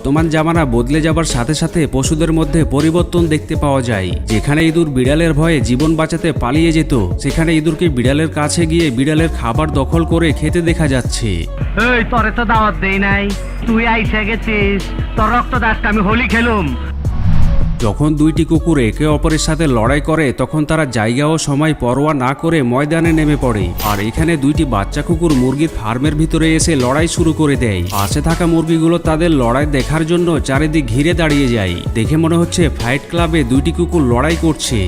বর্তমান জামানা বদলে যাবার সাথে সাথে পশুদের মধ্যে পরিবর্তন দেখতে পাওয়া যায়। যেখানে ইঁদুর বিড়ালের ভয়ে জীবন বাঁচাতে পালিয়ে যেত, সেখানে ইঁদুরকে বিড়ালের কাছে গিয়ে বিড়ালের খাবার দখল করে খেতে দেখা যাচ্ছে। এই, তোরে তো দাওয়াত দেই নাই। তুই আইসা গেছিস, তোর রক্ত দাসকে আমি হোলি খেলুম। যখন দুইটি কুকুর একে অপরের সাথে লড়াই করে, তখন তারা জায়গা ও সময় পরোয়া না করে ময়দানে নেমে পড়ে। আর এখানে দুইটি বাচ্চা কুকুর মুরগির ফার্মের ভিতরে এসে লড়াই শুরু করে দেয়। পাশে থাকা মুরগিগুলো তাদের লড়াই দেখার জন্য চারিদিক ঘিরে দাঁড়িয়ে যায়। দেখে মনে হচ্ছে ফাইট ক্লাবে দুইটি কুকুর লড়াই করছে।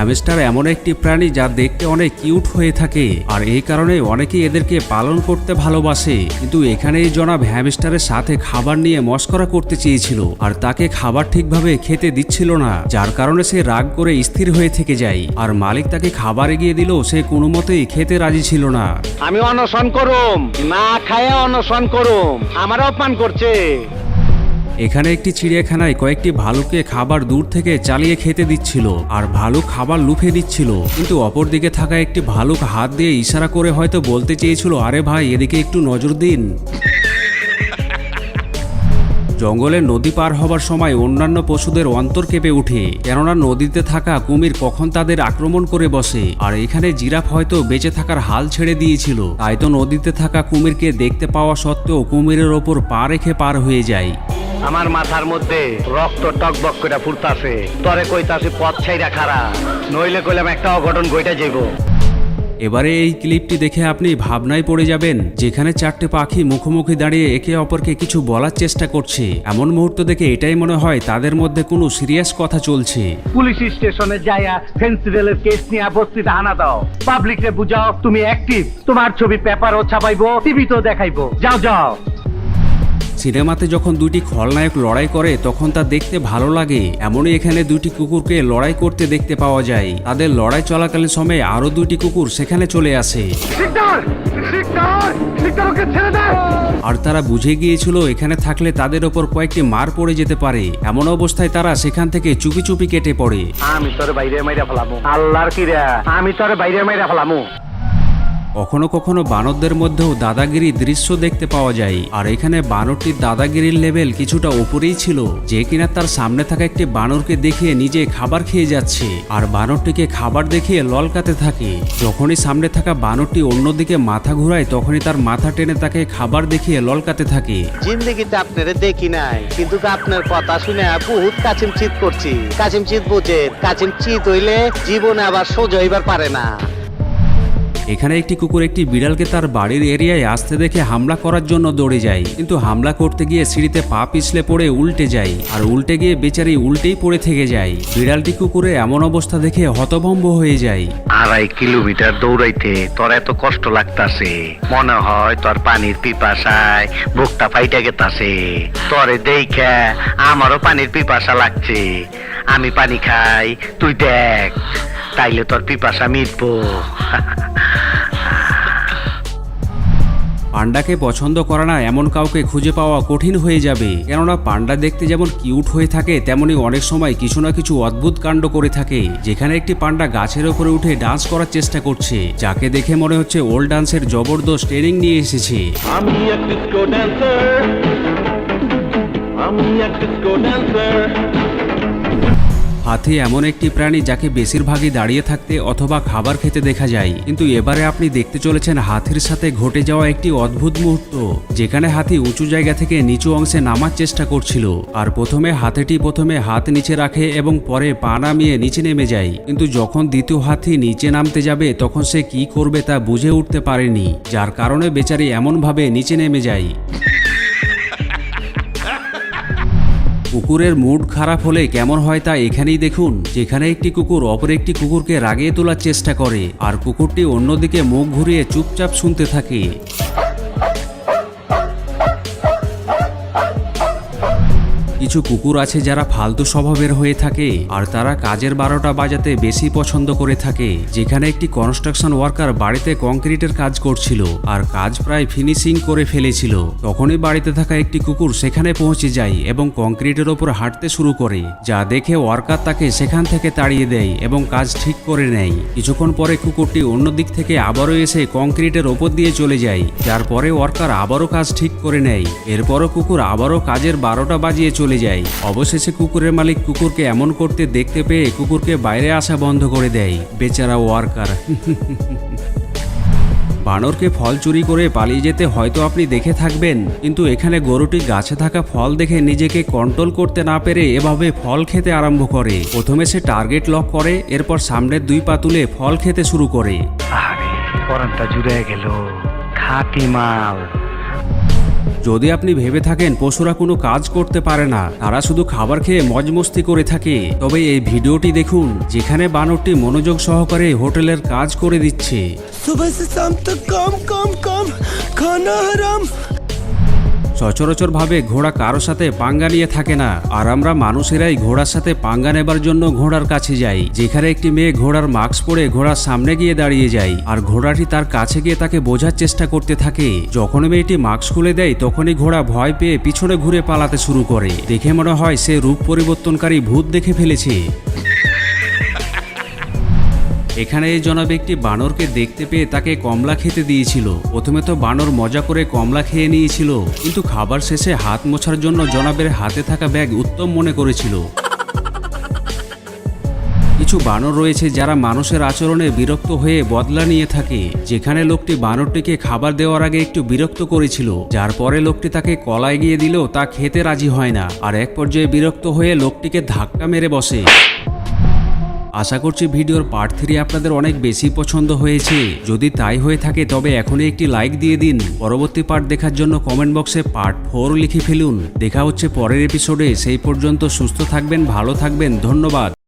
হ্যামস্টার এমন একটি প্রাণী যা দেখতে অনেক কিউট হয়ে থাকে। আর এই কারণে অনেকেই এদেরকে পালন করতে ভালোবাসে। কিন্তু এখানে এই জনাব হ্যামস্টারের সাথে খাবার নিয়ে মস্করা করতে চেয়েছিল। আর তাকে খাবার ঠিকভাবে খেতে দিচ্ছিল না, যার কারণে সে রাগ করে স্থির হয়ে থেকে যায়। আর মালিক তাকে খাবার এগিয়ে দিল সে কোনো মতেই খেতে রাজি ছিল না। আমি অনশন করুম। না খায় অনশন করুম। আমার অপমান করছে। এখানে একটি চিড়িয়াখানায় কয়েকটি ভালুককে খাবার দূর থেকে চালিয়ে খেতে দিচ্ছিল আর ভালুক খাবার লুফে দিচ্ছিল কিন্তু অপরদিকে থাকা একটি ভালুক হাত দিয়ে ইশারা করে হয়তো বলতে চেয়েছিল, আরে ভাই, এদিকে একটু নজর দিন। জঙ্গলে নদী পার হবার সময় অন্যান্য পশুদের অন্তর কেঁপে ওঠে, কেননা নদীতে থাকা কুমির কখন তাদের আক্রমণ করে বসে, আর এখানে জিরাফ হয়তো বেঁচে থাকার হাল ছেড়ে দিয়েছিল। তাই তো নদীতে থাকা কুমিরকে দেখতে পাওয়া সত্ত্বেও কুমিরের ওপর পা রেখে পার হয়ে যায়। আমার মাথার মধ্যে রক্ত টকবক করে ফুরতাছে। তরে কইতাছে পথ ছাইরা খারা নইলে কইলাম একটা অঘটন গইটা যাইব। এবারে এই ক্লিপটি দেখে আপনি ভাবনায় পড়ে যাবেন যেখানে চারটে পাখি মুখোমুখি দাঁড়িয়ে একে অপরকে কিছু বলার চেষ্টা করছে। এমন মুহূর্ত দেখে এটাই মনে হয় তাদের মধ্যে কোনো সিরিয়াস কথা চলছে। পুলিশ স্টেশনে যাইয়া ফেন্সিডেলের কেস নিয়ে বস্তিতে হানা দাও। পাবলিক বুঝাও তুমি অ্যাক্টিভ তোমার ছবি পেপারও ছাপাইবো টিভিতেও দেখাইবো। যাও যাও। সিনেমাতে যখন দুটি খলনায়ক লড়াই করে তখন তা দেখতে ভালো লাগে। এমনই এখানে দুটি কুকুরকে লড়াই করতে দেখতে পাওয়া যায়। তাদের লড়াই চলাকালীন সময়ে আরও দুটি কুকুর সেখানে চলে আসে। আর তারা বুঝে গিয়েছিল এখানে থাকলে তাদের ওপর কয়েকটি মার পড়ে যেতে পারে। এমন অবস্থায় তারা সেখান থেকে চুপি চুপি কেটে পড়ে। আমি তোর বাইরে মাইরা ফেলামু। আল্লাহর কিরা? আমি তোর বাইরে মাইরা ফেলামু। কখনো কখনো বানরদের মধ্যেও দাদাগিরি দৃশ্য দেখতে পাওয়া যায়। আর এখানে বানরটির দাদাগিরির লেভেল কিছুটা উপরেই ছিল, যে কিনা তার সামনে থাকা একটি বানরকে দেখিয়ে নিজে খাবার খেয়ে যাচ্ছে। আর বানরটিকে খাবার দেখিয়ে ললকাতে থাকে। যখনই সামনে থাকা বানরটি অন্যদিকে মাথা ঘুরায়, তখনই তার মাথা টেনে তাকে খাবার দেখিয়ে ললকাতে থাকে। জিন্দগিতে আপনারে দেখি নাই, কিন্তু আপনার কথা শুনে বহুত কাচিম চিত করছি। কাচিম চিত বুঝে কাচিম চিত হইলে জীবনে আবার সোজা হইবার পারে না। এখানে একটি কুকুর একটি বিড়ালকে তার বাড়ির এরিয়ায় আসতে দেখে হামলা করার জন্য দৌড়ে যায়। কিন্তু হামলা করতে গিয়ে সিঁড়িতে পা পিছলে পড়ে উল্টে যায় আর উল্টে গিয়ে বেচারি উল্টেই পড়ে থেকে যায়। বিড়ালটি কুকুরে এমন অবস্থা দেখে হতভম্ব হয়ে যায়। আড়াই কিলোমিটার দৌড়াইতে তোর এত কষ্ট লাগতাছে। মনে হয় তোর পানির পিপাসায় বুকটা ফাইটা গেতাছে। তোরে দেখে আমারও পানির পিপাসা লাগছে। আমি পানি খাই, তুই দেখ। তাইলে তোর পিপাসা মিটবো। পান্ডাকে পছন্দ করে না এমন কাউকে খুঁজে পাওয়া কঠিন হয়ে যাবে। কেননা পান্ডা দেখতে যেমন কিউট হয়ে থাকে তেমনি অনেক সময় কিছু না কিছু অদ্ভুত কাণ্ড করে থাকে যেখানে একটি পান্ডা গাছের ওপরে উঠে ডান্স করার চেষ্টা করছে যাকে দেখে মনে হচ্ছে ওল্ড ডান্সের জবরদস্ত ট্রেনিং নিয়ে এসেছে। আমি এক ডিস্কো ড্যান্সার আমি এক ডিস্কো ড্যান্সার হাতি এমন একটি প্রাণী যাকে বেশিরভাগই দাঁড়িয়ে থাকতে অথবা খাবার খেতে দেখা যায়। কিন্তু এবারে আপনি দেখতে চলেছেন হাতির সাথে ঘটে যাওয়া একটি অদ্ভুত মুহূর্ত, যেখানে হাতি উঁচু জায়গা থেকে নিচু অংশে নামার চেষ্টা করছিল। আর প্রথমে হাতিটি প্রথমে হাত নিচে রাখে এবং পরে পা নামিয়ে নিচে নেমে যায়। কিন্তু যখন দ্বিতীয় হাতি নিচে নামতে যাবে, তখন সে কি করবে তা বুঝে উঠতে পারেনি, যার কারণে বেচারি এমনভাবে নিচে নেমে যায়। কুকুরের মুড খারাপ হলে কেমন হয় তা এখানেই দেখুন। যেখানে একটি কুকুর অপর একটি কুকুরকে রাগিয়ে তোলার চেষ্টা করে, আর কুকুরটি অন্যদিকে মুখ ঘুরিয়ে চুপচাপ শুনতে থাকে। কিছু কুকুর আছে যারা ফালতু স্বভাবের হয়ে থাকে, আর তারা কাজের বারোটা বাজাতে বেশি পছন্দ করে থাকে। যেখানে একটি কনস্ট্রাকশন ওয়ার্কার বাড়িতে কংক্রিটের কাজ করছিল, আর কাজ প্রায় ফিনিশিং করে ফেলেছিল। তখনই বাড়িতে থাকা একটি কুকুর সেখানে পৌঁছে যায় এবং কংক্রিটের ওপর হাঁটতে শুরু করে, যা দেখে ওয়ার্কার তাকে সেখান থেকে তাড়িয়ে দেয় এবং কাজ ঠিক করে নেয়। কিছুক্ষণ পরে কুকুরটি অন্য দিক থেকে আবারও এসে কংক্রিটের ওপর দিয়ে চলে যায়। যার পরে ওয়ার্কার আবারও কাজ ঠিক করে নেয়। এরপরও কুকুর আবারও কাজের বারোটা বাজিয়ে চলে যায়। অবশেষে কুকুরের মালিক কুকুরকে এমন করতে দেখতে পেয়ে কুকুরকে বাইরে আসা বন্ধ করে দেয়। বেচারা ওয়ার্কার। বানরকে ফল চুরি করে পালিয়ে যেতে হয়তো আপনি দেখে থাকবেন, কিন্তু এখানে গরুটি গাছে থাকা ফল দেখে নিজেকে কন্ট্রোল করতে না পেরে এভাবে ফল খেতে আরম্ভ করে। প্রথমে সে টার্গেট লক করে, এরপর সামনের দুই পা তুলে ফল খেতে শুরু করে। আরে গেল। খাটি মাল। যদি আপনি ভেবে থাকেন পশুরা কোনো কাজ করতে পারে না, তারা শুধু খাবার খেয়ে মজ মস্তি করে থাকে। তবে এই ভিডিওটি দেখুন, যেখানে বানরটি মনোযোগ সহকারে হোটেলের কাজ করে দিচ্ছে। কাম সচরাচর ভাবে ঘোড়া কারও সাথে পাঙ্গা নিয়ে থাকে না। আর আমরা মানুষেরাই ঘোড়ার সাথে পাঙ্গা নেবার জন্য ঘোড়ার কাছে যাই। যেখানে একটি মেয়ে ঘোড়ার মাস্ক পরে ঘোড়ার সামনে গিয়ে দাঁড়িয়ে যায়। আর ঘোড়াটি তার কাছে গিয়ে তাকে বোঝার চেষ্টা করতে থাকে। যখন মেয়েটি মাস্ক খুলে দেয়, তখনই ঘোড়া ভয় পেয়ে পিছনে ঘুরে পালাতে শুরু করে। দেখে মনে হয় সে রূপ পরিবর্তনকারী ভূত দেখে ফেলেছে। এখানে এই জনাব একটি বানরকে দেখতে পেয়ে তাকে কমলা খেতে দিয়েছিল। প্রথমে তো বানর মজা করে কমলা খেয়ে নিয়েছিল, কিন্তু খাবার শেষে হাত মোছার জন্য জনাবের হাতে থাকা ব্যাগ উত্তম মনে করেছিল। কিছু বানর রয়েছে যারা মানুষের আচরণে বিরক্ত হয়ে বদলা নিয়ে থাকে, যেখানে লোকটি বানরটিকে খাবার দেওয়ার আগে একটু বিরক্ত করেছিল, যার পরে লোকটি তাকে কলায় গিয়ে দিলেও তা খেতে রাজি হয় না। আর এক পর্যায়ে বিরক্ত হয়ে লোকটিকে ধাক্কা মেরে বসে। আশা করছি ভিডিওর পার্ট থ্রি আপনাদের অনেক বেশি পছন্দ হয়েছে। যদি তাই হয়ে থাকে, তবে এখনই একটি লাইক দিয়ে দিন। পরবর্তী পার্ট দেখার জন্য কমেন্ট বক্সে পার্ট ফোর লিখে ফেলুন। দেখা হচ্ছে পরের এপিসোডে সেই পর্যন্ত সুস্থ থাকবেন, ভালো থাকবেন। ধন্যবাদ।